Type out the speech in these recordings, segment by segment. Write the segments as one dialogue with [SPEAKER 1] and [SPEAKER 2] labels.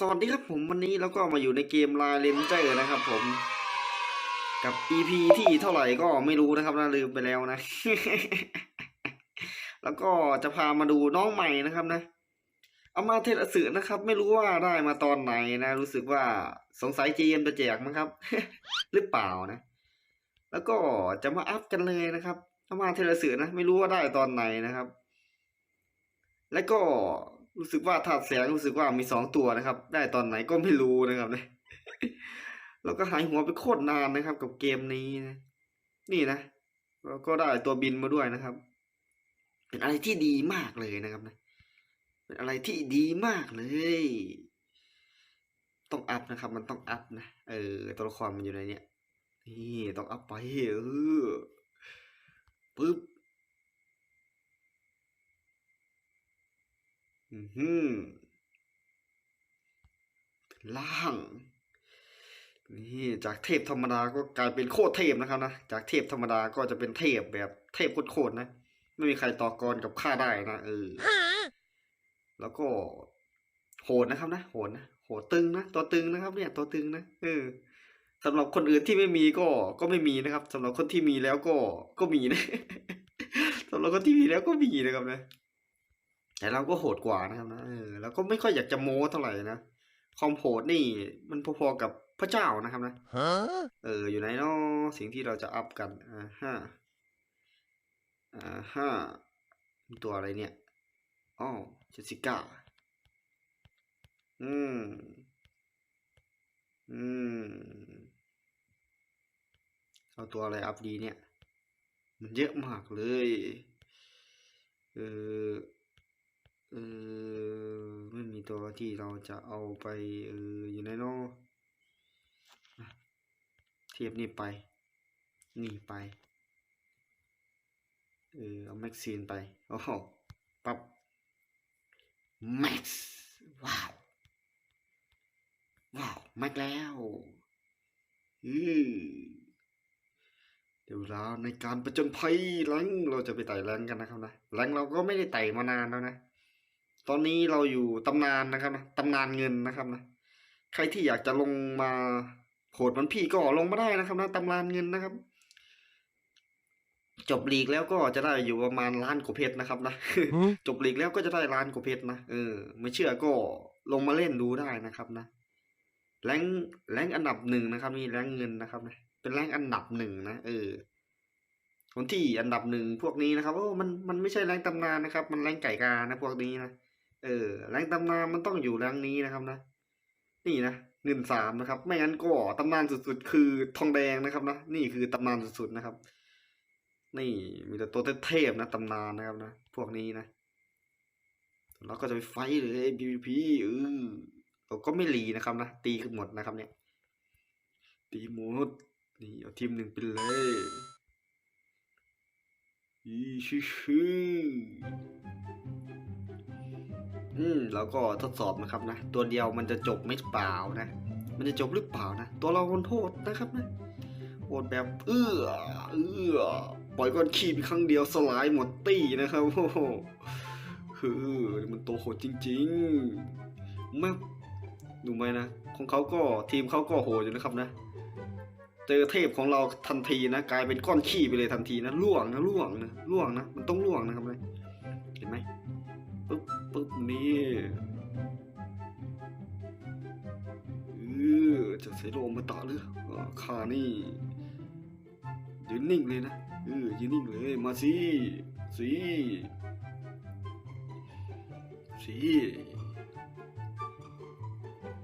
[SPEAKER 1] สวัสดีครับผมวันนี้แล้วก็มาอยู่ในเกมลายเลนเจอร์นะครับผม กับ EP ที่เท่าไหร่ก็ไม่รู้นะครับนะลืมไปแล้วนะ แล้วก็จะพามาดูน้องใหม่นะครับนะเอามาเทศสื่อนะครับ ไม่รู้ว่าได้มาตอนไหนนะ รู้สึกว่าสงสัยเจมจะแจกมั้งครับ หรือเปล่านะ แล้วก็จะมาอัพกันเลยนะครับเอามาเทศสื่อนะ ไม่รู้ว่าได้ตอนไหนนะครับ แล้วก็ รู้สึกว่าถาดแสงรู้สึกว่ามีสองตัวนะครับ ได้ตอนไหนก็ไม่รู้นะครับเนี่ยแล้วก็หายหัวไปโคตรนานนะครับ กับเกมนี้นะนี่นะแล้วก็ได้ตัวบินมาด้วยนะครับ เป็นอะไรที่ดีมากเลยนะครับนะเป็นอะไรที่ดีมากเลย ต้องอัพนะครับ มันต้องอัพนะเออตัวละครมันอยู่ในเนี้ยนี่ต้องอัพไปเออปึ๊บ อือหือล่าง นี่จากเทพธรรมดาก็กลายเป็นโคตรเทพนะครับนะ จากเทพธรรมดาก็จะเป็นเทพแบบเทพโคตรๆนะ ไม่มีใครต่อกรกับข้าได้นะเออ แล้วก็โหดนะครับนะ โหดนะ โหดตึงนะ ตัวตึงนะครับ เนี่ย ตัวตึงนะ เออสำหรับคนอื่นที่ไม่มีก็ ก็ไม่มีนะครับสำหรับคนที่มีแล้วก็ ก็มีนะสำหรับคนที่มีแล้วก็มีนะครับนะ แต่เราก็โหดกว่านะครับนะเออแล้วก็ไม่ค่อยอยากจะโม้เท่าไหร่นะความโหดนี่มันพอๆกับพระเจ้านะครับนะ
[SPEAKER 2] Huh?
[SPEAKER 1] เอออยู่ไหนเนาะสิ่งที่เราจะอัพกันอ่าฮะอ่าฮะตัวอะไรเนี่ยอ๋อเจสสิก้าอืมอืมเอาตัวอะไรอัพดีเนี่ย มันเยอะมากเลย เออ เออไม่มี ตัวที่เราจะเอาไปเอออยู่ในเนาะอะเทียบนี่ไป นี่ไปเออเอาแม็กซีนไปโอ้โหปับแม็กซ์ว้าวว้าวแม็กแล้วอือเดี๋ยวเวลาในการประจนภัยแรงเราจะไปไต่แรงกันนะครับนะแรงเราก็ไม่ได้ไต่มานานแล้วนะ ตอนนี้เราอยู่ตำนานนะครับนะตำนานเงินนะครับนะใครที่อยากจะลงมาโหดเหมันพี่ก็ลงมาได้นะครับนะตำนานเงินนะครับ จบลีกแล้วก็จะได้อยู่ประมาณล้านกว่าเพชรนะครับนะ
[SPEAKER 2] Hmm?
[SPEAKER 1] จบลีกแล้วก็จะได้ล้านกว่าเพชรนะเออไม่เชื่อก็ลงมาเล่นดูได้นะครับนะแรงแรงอันดับหนึ่งนะครับนี่แรงเงินนะครับนะเป็นแรงอันดับหนึ่งนะเออคนที่อันดับหนึ่งพวกนี้นะครับโอ้มันมันไม่ใช่แรงตำนานนะครับ มันแรงไก่กานะพวกนี้นะ เออแรงตำนานมันต้องอยู่แรงนี้นะครับนะนี่นะเงินสามนะครับ ไม่งั้นก็ตำนานสุดๆ คือทองแดงนะครับนะนี่คือตำนานสุดๆนะครับ นี่มีแต่ตัวเทพนะตำนานนะครับนะพวกนี้นะเราก็จะไปไฟท์เลย PVP เออเราก็ไม่รีนะครับนะตีขึ้นหมดนะครับ เนี่ย ตีหมดนี่เอาทีมหนึ่งไปเลยอีชิชิ อืมแล้วก็ทดสอบนะครับนะ ตัวเดียวมันจะจบไม่เปล่านะ มันจะจบหรือเปล่านะ ตัวเราคนโทษนะครับนะโหดแบบเอื้อเอื้อปล่อยก้อนขี้ไปครั้งเดียวสลายหมดตี้นะครับโอ้โหคือมันตัวโหดจริงๆมากดูไหมนะของเขาก็ทีมเขาก็โหดอยู่นะครับนะเจอเทพของเราทันทีนะ กลายเป็นก้อนขี้ไปเลยทันทีนะล่วงนะล่วงนะล่วงนะมันต้องล่วงนะครับเลยเห็นไหมปึ๊บ ปึ๊บนี่เออจะใส่โลมาตะหรืออ่าข้านี่ยืนนิ่งเลยนะเออยืนนิ่งเลยมาสิสิสิ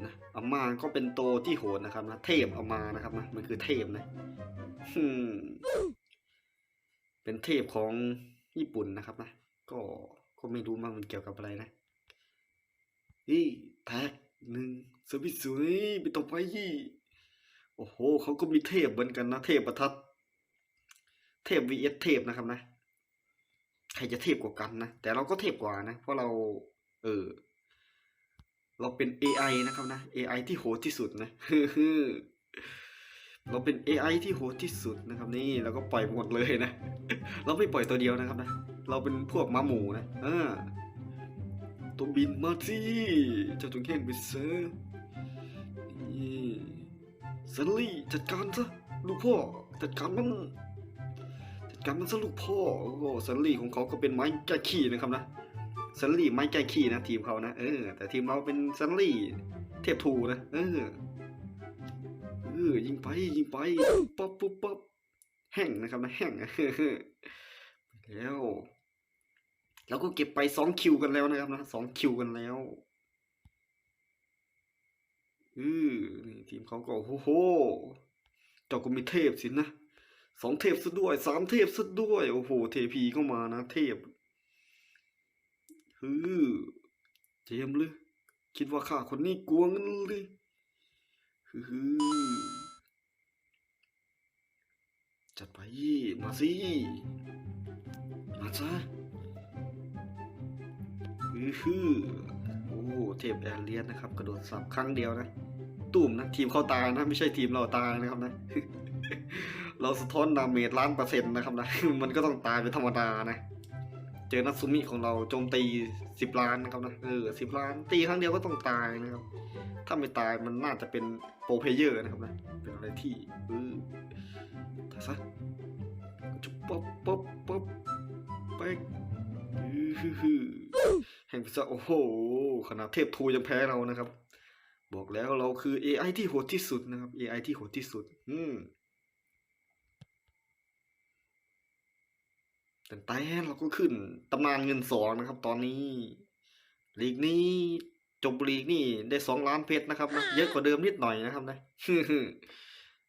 [SPEAKER 1] นะอามาก็เป็นโตที่โหดนะครับนะเทพอามานะครับนะมันคือเทพนะฮึเป็นเทพของญี่ปุ่นนะครับนะก็ ก็ไม่รู้มากมันเกี่ยวกับอะไรนะนี่แท็กหนึ่งสวิตสวยไปต่อไปฮี่โอ้โหเขาก็มีเทพเหมือนกันนะ เทพประทัด เทพ vs เทพนะครับนะใครจะเทพกว่ากันนะ แต่เราก็เทพกว่านะ เพราะเรา เออ เราเป็น AI นะครับนะ AI ที่โหดที่สุดนะเราเป็น AI ที่โหดที่สุดนะครับ นี่เราก็ปล่อยหมดเลยนะ เราไม่ปล่อยตัวเดียวนะครับนะ เราเป็นพวกม้าหมูนะเออตัวตัวบินมาสิเจ้าจงแห้งไปซะนี่ซันลี่จัดการซะลูกพ่อจัดการมันจัดการมันซะลูกพ่อโอ้ซันลี่ของเขาก็เป็นไม้แก้ขี้นะครับนะซันลี่ไม้แก้ขี้นะทีมเขานะเออแต่ทีมเราเป็นซันลี่เทพทูนะเออเออยิงไปยิงไปป๊บปุ๊บป๊บแห้งนะครับนะแห้งแล้ว เราก็เก็บไปสองคิวกันแล้วนะครับนะสองคิวกันแล้วเออทีมเขาก็โอ้โหเจ้าก็มีเทพสินะสองเทพซะด้วยสามเทพซะด้วยโอ้โหเทพีก็มานะ เทพฮือเจมเลยคิดว่าข้าคนนี้กลัวงั้นเลยฮือจัดไปมาสิมาซะ อือฮือโอ้เทพแอเลียนนะครับ กระโดดสับครั้งเดียวนะตุ่มนะ ทีมเข้าตายนะ ไม่ใช่ทีมเราตายนะครับนะ เราสะท้อนดาเมจล้านเปอร์เซ็นต์นะครับนะ มันก็ต้องตายเป็นธรรมดานะ เจอนัตซุมิของเราโจมตีสิบล้านนะครับนะเออสิบล้าน ตีครั้งเดียวก็ต้องตายนะครับ ถ้าไม่ตายมันน่าจะเป็นโปรเพเยอร์นะครับนะเป็นอะไรที่เออถ้าซะจุ๊บป๊บป๊บป๊บไปอื้อฮือ แห่งพิซซ่าโอ้โหขนาดเทพทูยังแพ้เรานะครับ บอกแล้วเราคือ AI ที่โหดที่สุดนะครับ AI ที่โหดที่สุด อืมแต่แต่เราก็ขึ้นตำนานเงินสองนะครับ ตอนนี้ลีกนี้จบลีกนี่ได้สองล้านเพชรนะครับนะเยอะกว่าเดิมนิดหน่อยนะครับนะ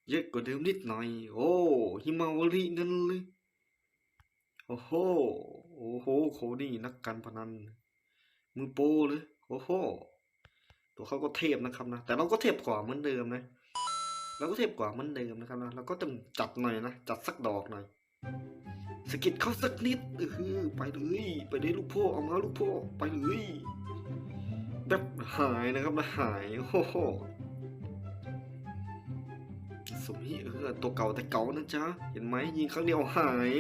[SPEAKER 1] เยอะกว่าเดิมนิดหน่อย โอ้ฮิมาวารีนั่นเลย โอ้โห โอ้โหโคนี่นักการพนัน มือโปเลยโอ้โหตัวเขาก็เทพนะครับนะ แต่เราก็เทพกว่าเหมือนเดิมนะ เราก็เทพกว่าเหมือนเดิมนะครับนะ เราก็ต้องจัดหน่อยนะ จัดสักดอกหน่อย สกิดเขาสักนิดเออไปเลย ไปเลยลูกพ่อ เอามาลูกพ่อ ไปเลย แบบหายนะครับนะหายโอ้โหสมนี้เออตัวเก่าแต่เก่านะจ๊ะ เห็นไหมยิงครั้งเดียวหาย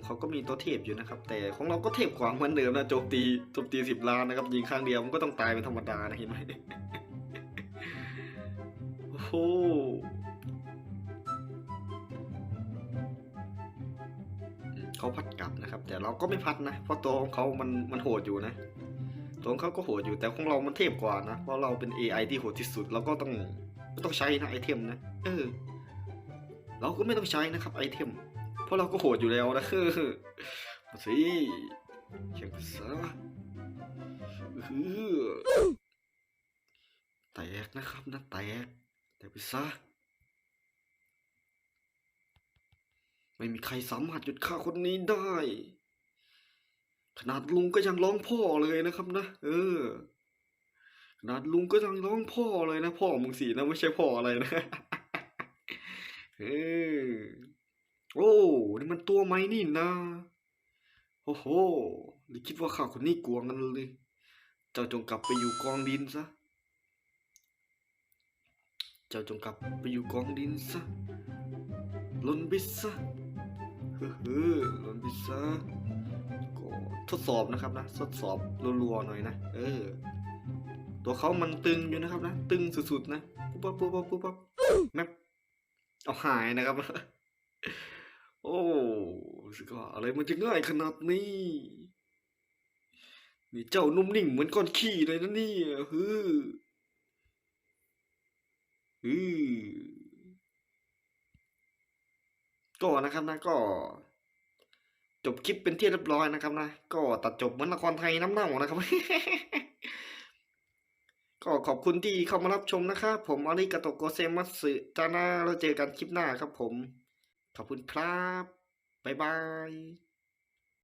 [SPEAKER 1] ของเขาก็มีตัวเทพอยู่นะครับ แต่ของเราก็เทพกว่าเหมือนเดิมนะโจมตีโจมตีสิบล้านนะครับยิงครั้งเดียวมันก็ต้องตายเป็นธรรมดานะเห็นไหมโอ้โหเขาพัดกลับนะครับ แต่เราก็ไม่พัดนะ เพราะตัวของเขามันมันโหดอยู่นะตัวของเขาก็โหดอยู่แต่ของเรามันเทพกว่านะ เพราะเราเป็น AI ที่โหดที่สุดเราก็ต้องต้องใช้นะไอเทมนะเออเราก็ไม่ต้องใช้นะครับไอเทม ราะเราก็โหดอยู่แล้วนะเออมาสิเขียนภาษาเออแตกนะครับนะแตกแตกไปซะไม่มีใครสามารถหยุดข้าคนนี้ได้ ขนาดลุงก็ยังร้องพ่อเลยนะครับนะเออ ขนาดลุงก็ยังร้องพ่อเลยนะ พ่อมึงสีนะไม่ใช่พ่ออะไรนะเออ โอ้นี่มันตัวไหมนี่นะโอ้โหหรือคิดว่าข้าคนนี้กลัวงันเลย เจ้าจงกลับไปอยู่กองดินซะ เจ้าจงกลับไปอยู่กองดินซะลนบิสซะเฮ้อลนบิสซะก็ทดสอบนะครับนะ ทดสอบรัวๆหน่อยนะ เออ ตัวเขามันตึงอยู่นะครับนะ ตึงสุดๆนะ ปุ๊บปั๊บปุ๊บปั๊บปุ๊บปั๊บแมปเอาหายนะครับ โอ้สึกว่าอะไรมันจะง่ายขนาดนี้นี่เจ้านุ่มนิ่งเหมือนก้อนขี้เลยนะนี่ฮือฮือก็นะครับนะก็ จบคลิปเป็นที่เรียบร้อยนะครับนะก็ตัดจบเหมือนละครไทยน้ำเน่านะครับ ก็ขอบคุณที่เข้ามารับชมนะครับผมอาริกาโตโกเซมัสสึจานาเราเจอกันคลิปหน้าครับผม ขอบคุณครับ บ๊ายบาย